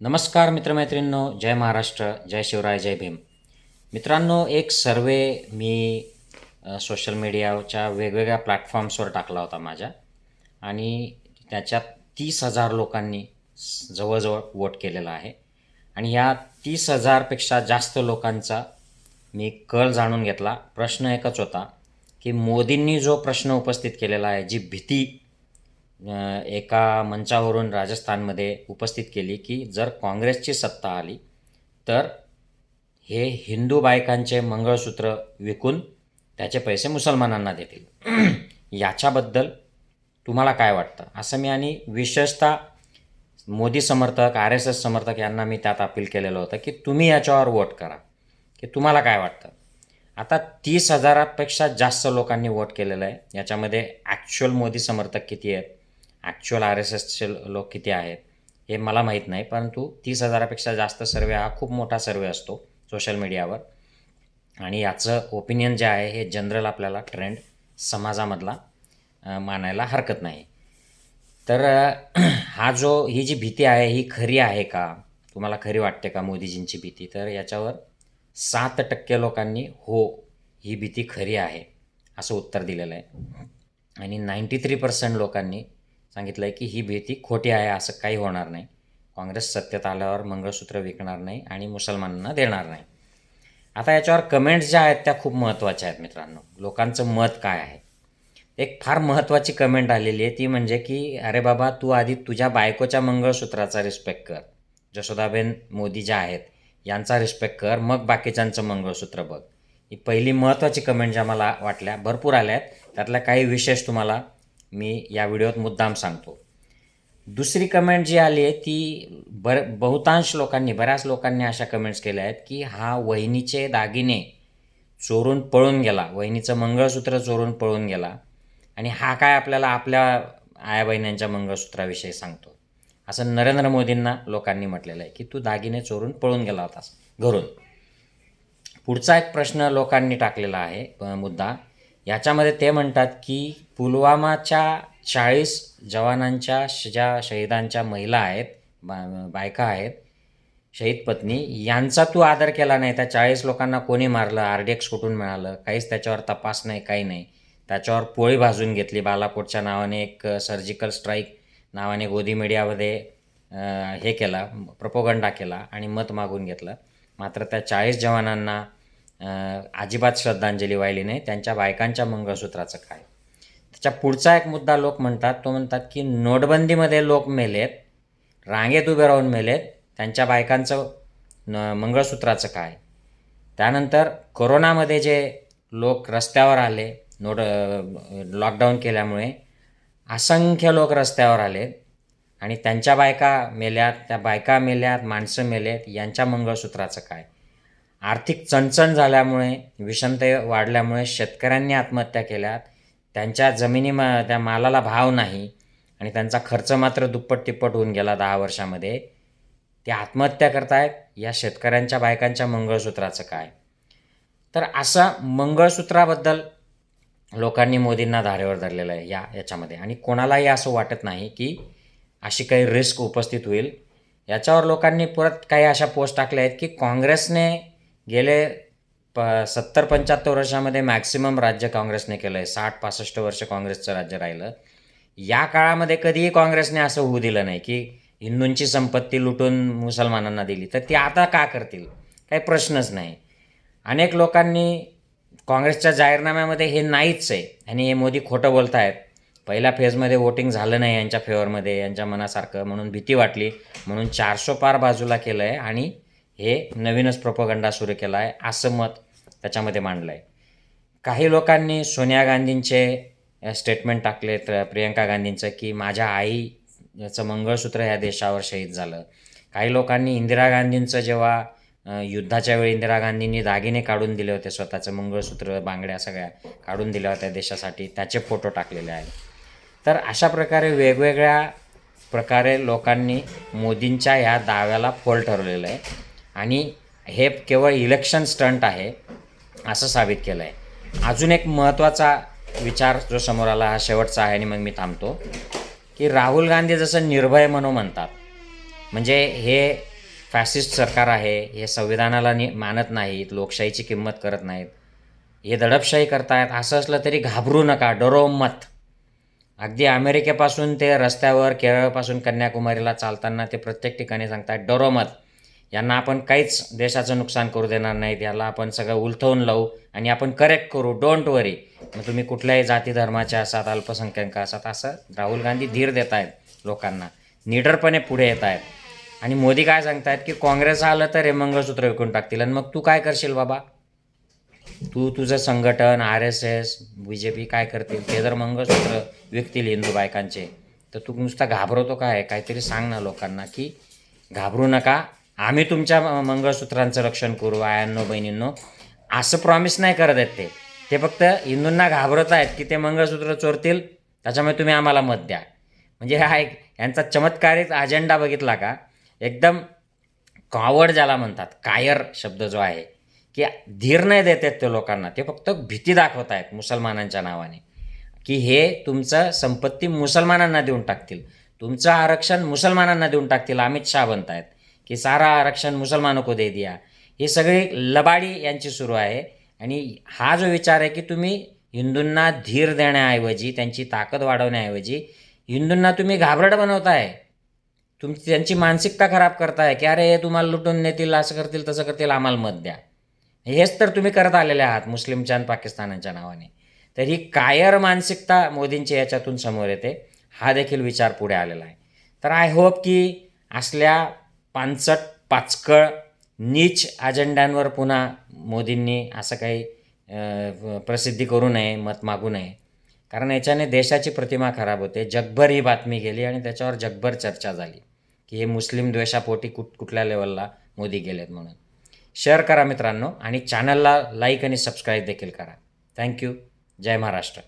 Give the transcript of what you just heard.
नमस्कार मित्रमैत्रिणींनो जय महाराष्ट्र जय शिवराय जय भीम. मित्रांनो एक सर्वे मी सोशल मीडियाच्या वेगवेगळ्या प्लॅटफॉर्म्सवर टाकला होता माझ्या. आणि त्याच्यात तीस हजार लोकांनी जवळजवळ वोट केलेला आहे. आणि या तीस हजारपेक्षा जास्त लोकांचा मी कल जाणून घेतला. प्रश्न एकच होता की मोदींनी जो प्रश्न उपस्थित केलेला आहे जी भीती एका मंचावरून राजस्थानमध्ये उपस्थित केली की जर काँग्रेसची सत्ता आली तर हे हिंदू बायकांचे मंगळसूत्र विकून त्याचे पैसे मुसलमानांना देतील. याच्याबद्दल तुम्हाला काय वाटतं? असं मी आणि विशेषतः मोदी समर्थक आर एस एस समर्थक यांना मी त्यात अपील केलेलं होतं की तुम्ही याच्यावर वोट करा. की तुम्हाला काय वाटतं? आता तीस हजारापेक्षा जास्त लोकांनी वोट केलेलं आहे. याच्यामध्ये ॲक्च्युअल मोदी समर्थक किती आहेत? ॲक्च्युअल आर एस एसचे लोक किती आहेत हे मला माहीत नाही परंतु तीस हजारापेक्षा जास्त सर्वे हा खूप मोठा सर्वे असतो सोशल मीडियावर आणि याचं ओपिनियन जे आहे हे जनरल आपल्याला ट्रेंड समाजामधला मानायला हरकत नाही. तर हा जो ही जी भीती आहे ही खरी आहे का? तुम्हाला खरी वाटते का मोदीजींची भीती? तर याच्यावर सात टक्के लोकांनी हो ही भीती खरी आहे असं उत्तर दिलेलं आहे. आणि नाईंटी थ्री पर्सेंट लोकांनी सांगितलं आहे की ही भीती खोटी आहे असं काही होणार नाही. काँग्रेस सत्तेत आल्यावर मंगळसूत्र विकणार नाही आणि मुसलमानांना देणार नाही. आता याच्यावर कमेंट्स ज्या आहेत त्या खूप महत्त्वाच्या आहेत मित्रांनो. लोकांचं मत काय आहे? एक फार महत्त्वाची कमेंट आलेली आहे ती म्हणजे की अरे बाबा तू आधी तुझ्या बायकोच्या मंगळसूत्राचा रिस्पेक्ट कर. जसोदाबेन मोदी ज्या आहेत यांचा रिस्पेक्ट कर मग बाकीच्यांचं मंगळसूत्र बघ. ही पहिली महत्त्वाची कमेंट ज्या मला वाटल्या भरपूर आल्या आहेत. त्यातल्या काही विशेष तुम्हाला मी या व्हिडिओत मुद्दाम सांगतो. दुसरी कमेंट जी आली आहे ती बर बहुतांश लोकांनी बऱ्याच लोकांनी अशा कमेंट्स केल्या आहेत की हा वहिनीचे दागिने चोरून पळून गेला वहिनीचं मंगळसूत्र चोरून पळून गेला आणि हा काय आपल्याला आपल्या आया बहिण्यांच्या मंगळसूत्राविषयी सांगतो. असं नरेंद्र मोदींना लोकांनी म्हटलेलं आहे की तू दागिने चोरून पळून गेला होतास घरून. पुढचा एक प्रश्न लोकांनी टाकलेला आहे मुद्दा. याच्यामध्ये ते म्हणतात की पुलवामाच्या चाळीस जवानांच्या श- ज्या शहीदांच्या महिला आहेत बा बायका आहेत शहीद पत्नी यांचा तू आदर केला नाही. त्या चाळीस लोकांना कोणी मारलं? आर डी एक्स कुठून मिळालं? काहीच त्याच्यावर तपास नाही काही नाही. त्याच्यावर पोळी भाजून घेतली. बालाकोटच्या नावाने एक सर्जिकल स्ट्राईक नावाने गोदी मीडियामध्ये हे केला प्रपोगंडा केला आणि मत मागून घेतलं. मात्र त्या चाळीस जवानांना अजिबात श्रद्धांजली वाहिली नाही. त्यांच्या बायकांच्या मंगळसूत्राचं काय? त्याच्या पुढचा एक मुद्दा लोक म्हणतात तो म्हणतात की नोटबंदीमध्ये लोक मेलेत रांगेत उभे राहून मेलेत त्यांच्या बायकांचं न मंगळसूत्राचं काय? त्यानंतर कोरोनामध्ये जे लोक रस्त्यावर आले नोट लॉकडाऊन केल्यामुळे असंख्य लोक रस्त्यावर आले आणि त्यांच्या बायका मेल्यात त्या बायका मेल्यात माणसं मेलेत यांच्या मंगळसूत्राचं काय? आर्थिक चणचण झाल्यामुळे विषमते वाढल्यामुळे शेतकऱ्यांनी आत्महत्या केल्यात. त्यांच्या जमिनी मा त्या मालाला भाव नाही आणि त्यांचा खर्च मात्र दुप्पट तिप्पट होऊन गेला दहा वर्षामध्ये. ते आत्महत्या करतायत या शेतकऱ्यांच्या बायकांच्या मंगळसूत्राचं काय? तर असं मंगळसूत्राबद्दल लोकांनी मोदींना धारेवर धरलेलं आहे या याच्यामध्ये. आणि कोणालाही असं वाटत नाही की अशी काही रिस्क उपस्थित होईल. याच्यावर लोकांनी परत काही अशा पोस्ट टाकल्या आहेत की काँग्रेसने गेले प सत्तर पंच्याहत्तर वर्षामध्ये मॅक्सिमम राज्य काँग्रेसने केलं आहे साठ पासष्ट वर्ष काँग्रेसचं राज्य राहिलं. या काळामध्ये कधीही काँग्रेसने असं होऊ दिलं नाही की हिंदूंची संपत्ती लुटून मुसलमानांना दिली. तर ती आता का करतील? काही प्रश्नच नाही. अनेक लोकांनी काँग्रेसच्या जाहीरनाम्यामध्ये हे नाहीच आहे. आणि हे मोदी खोटं बोलत आहेत पहिल्या फेजमध्ये वोटिंग झालं नाही यांच्या फेवरमध्ये यांच्या मनासारखं म्हणून भीती वाटली. म्हणून चारशो पार बाजूला केलं आहे आणि हे नवीनच प्रोपोगंडा सुरू केला आहे असं मत त्याच्यामध्ये मांडलं आहे काही लोकांनी सोनिया गांधींचे स्टेटमेंट टाकले तर प्रियंका गांधींचं की माझ्या आई याचं मंगळसूत्र या देशावर शहीद झालं. काही लोकांनी इंदिरा गांधींचं जेव्हा युद्धाच्या वेळी इंदिरा गांधींनी दागिने काढून दिले होते स्वतःचं मंगळसूत्र बांगड्या सगळ्या काढून दिल्या होत्या देशासाठी त्याचे फोटो टाकलेले आहेत. तर अशा प्रकारे वेगवेगळ्या प्रकारे लोकांनी मोदींच्या ह्या दाव्याला फोल ठरवलेलं आहे. आणि हे केवळ इलेक्शन स्टंट आहे असं साबित केलं आहे अजून एक महत्त्वाचा विचार जो समोर आला हा शेवटचा आहे आणि मग मी थांबतो की राहुल गांधी जसं निर्भय म्हणून म्हणतात म्हणजे हे फॅसिस्ट सरकार आहे हे संविधानाला नि मानत नाहीत लोकशाहीची किंमत करत नाहीत हे दडपशाही करतायत असं असलं तरी घाबरू नका डरो मत. अगदी अमेरिकेपासून ते रस्त्यावर केरळपासून कन्याकुमारीला चालताना ते प्रत्येक ठिकाणी सांगतात डरो मत. यांना आपण काहीच देशाचं नुकसान करू देणार नाहीत याला आपण सगळं उलथवून लावू आणि आपण करेक्ट करू डोंट वरी मग तुम्ही कुठल्याही जाती धर्माच्या असात अल्पसंख्याक असात असं राहुल गांधी धीर देत आहेत लोकांना. निडरपणे पुढे येत आहेत. आणि मोदी काय सांगतायत की काँग्रेस आलं तर हे मंगळसूत्र विकून टाकतील. आणि मग तू काय करशील बाबा? तू तुझं संघटन R S S B J P काय करतील? ते जर मंगळसूत्र विकतील हिंदू बायकांचे तर तू नुसता घाबरवतो काय? काहीतरी सांग ना लोकांना की घाबरू नका. आम्ही तुमच्या मंगळसूत्रांचं रक्षण करू आयांनो बहिणींनो. असं प्रॉमिस नाही करत आहेत ते. ते फक्त हिंदूंना घाबरत आहेत की ते मंगळसूत्र चोरतील त्याच्यामुळे तुम्ही आम्हाला मत द्या. म्हणजे हा एक यांचा चमत्कारिक अजेंडा बघितला का? एकदम कावड ज्याला म्हणतात कायर शब्द जो आहे की धीर नाही देत आहेत ते लोकांना ते फक्त भीती दाखवत आहेत मुसलमानांच्या नावाने. की हे तुमचं संपत्ती मुसलमानांना देऊन टाकतील तुमचं आरक्षण मुसलमानांना देऊन टाकतील अमित शहा म्हणत आहेत की सारा आरक्षण मुसलमानों को दे दिया. ही सगळी लबाडी यांची सुरू आहे. आणि हा जो विचार आहे की तुम्ही हिंदूंना धीर देण्याऐवजी त्यांची ताकद वाढवण्याऐवजी हिंदूंना तुम्ही घाबरट बनवताय. तुमची त्यांची मानसिकता खराब करताय की अरे हे तुम्हाला लुटून नेतील असं करतील तसं करतील आम्हाला मत द्या. हेच तर तुम्ही करत आलेले आहात मुस्लिमच्या आणि पाकिस्तानाच्या नावाने. तर ही कायर मानसिकता मोदींची याच्यातून समोर येते. हा देखील विचार पुढे आलेला आहे. तर आय होप की असल्या पानसट पाचकळ नीच अजेंड्यांवर पुन्हा मोदींनी असं काही प्रसिद्धी करू नये मत मागू नये. कारण याच्याने देशाची प्रतिमा खराब होते. जगभर ही बातमी गेली आणि त्याच्यावर जगभर चर्चा झाली. की हे मुस्लिम द्वेषापोटी कुठ कुठल्या लेवलला मोदी गेलेत म्हणून. शेअर करा मित्रांनो आणि चॅनलला लाईक आणि सबस्क्राईब देखील करा. थँक्यू जय महाराष्ट्र.